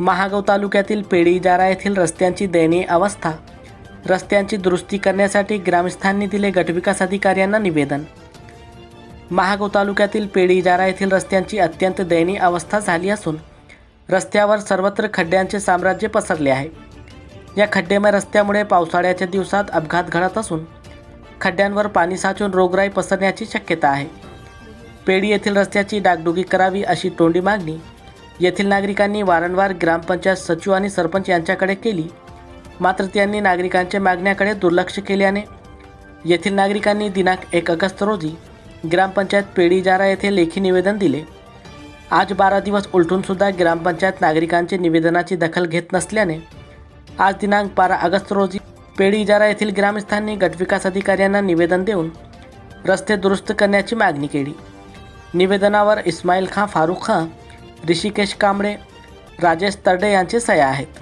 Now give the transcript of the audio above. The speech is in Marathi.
महागाव तालुक्यातील पेढी येथील रस्त्यांची दयनीय अवस्था. रस्त्यांची दुरुस्ती करण्यासाठी ग्रामस्थांनी दिले गटविकास अधिकाऱ्यांना निवेदन. महागाव तालुक्यातील पेढीजारा येथील रस्त्यांची अत्यंत दयनीय अवस्था झाली असून रस्त्यावर सर्वत्र खड्ड्यांचे साम्राज्य पसरले आहे. या खड्डेमय रस्त्यामुळे पावसाळ्याच्या दिवसात अपघात घडत असून खड्ड्यांवर पाणी साचून रोगराई पसरण्याची शक्यता आहे. पेढी येथील रस्त्याची डागडुगी करावी अशी तोंडी मागणी येथील नागरिकांनी वारंवार ग्रामपंचायत सचिव आणि सरपंच यांच्याकडे केली. मात्र त्यांनी नागरिकांच्या मागण्याकडे दुर्लक्ष केल्याने येथील नागरिकांनी दिनांक एक ऑगस्ट रोजी ग्रामपंचायत पेढीजारा येथे लेखी निवेदन दिले. आज बारा दिवस उलटूनसुद्धा ग्रामपंचायत नागरिकांचे निवेदनाची दखल घेत नसल्याने आज दिनांक बारा ऑगस्ट रोजी पेढीजारा येथील ग्रामस्थांनी गटविकास अधिकाऱ्यांना निवेदन देऊन रस्ते दुरुस्त करण्याची मागणी केली. निवेदनावर इस्माईल खां फारुख खां ऋषिकेश कांबळे राजेश तरडे यांचे सह्या आहेत.